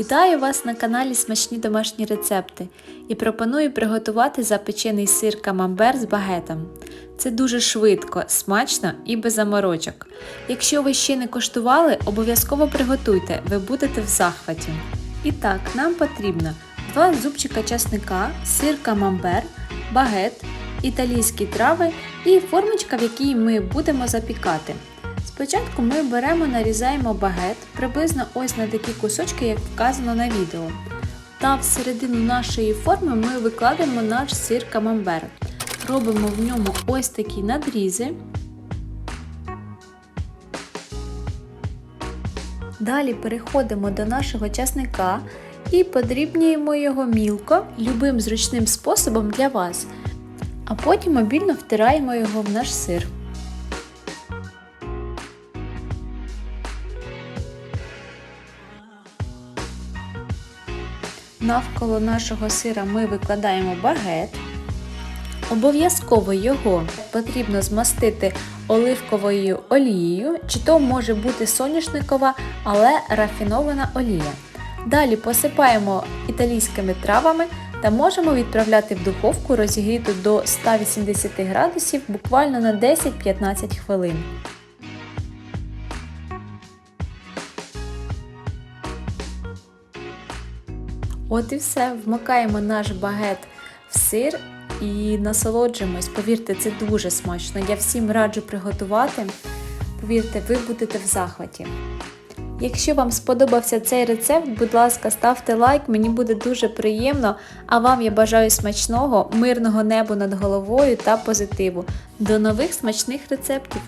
Вітаю вас на каналі Смачні домашні рецепти і пропоную приготувати запечений сир камамбер з багетом. Це дуже швидко, смачно і без заморочок. Якщо ви ще не коштували, обов'язково приготуйте, ви будете в захваті. І так, нам потрібно 2 зубчика часника, сир камамбер, багет, італійські трави і формочка, в якій ми будемо запікати. Спочатку ми беремо, нарізаємо багет приблизно ось на такі кусочки, як вказано на відео. Та всередину нашої форми ми викладемо наш сир камамбер. Робимо в ньому ось такі надрізи. Далі переходимо до нашого часника і подрібнюємо його мілко любим зручним способом для вас. А потім обільно втираємо його в наш сир. Навколо нашого сира ми викладаємо багет. Обов'язково його потрібно змастити оливковою олією, чи то може бути соняшникова, але рафінована олія. Далі посипаємо італійськими травами та можемо відправляти в духовку розігріту до 180 градусів буквально на 10-15 хвилин. От і все, вмикаємо наш багет в сир і насолоджуємось. Повірте, це дуже смачно. Я всім раджу приготувати. Повірте, ви будете в захваті. Якщо вам сподобався цей рецепт, будь ласка, ставте лайк, мені буде дуже приємно. А вам я бажаю смачного, мирного неба над головою та позитиву. До нових смачних рецептів!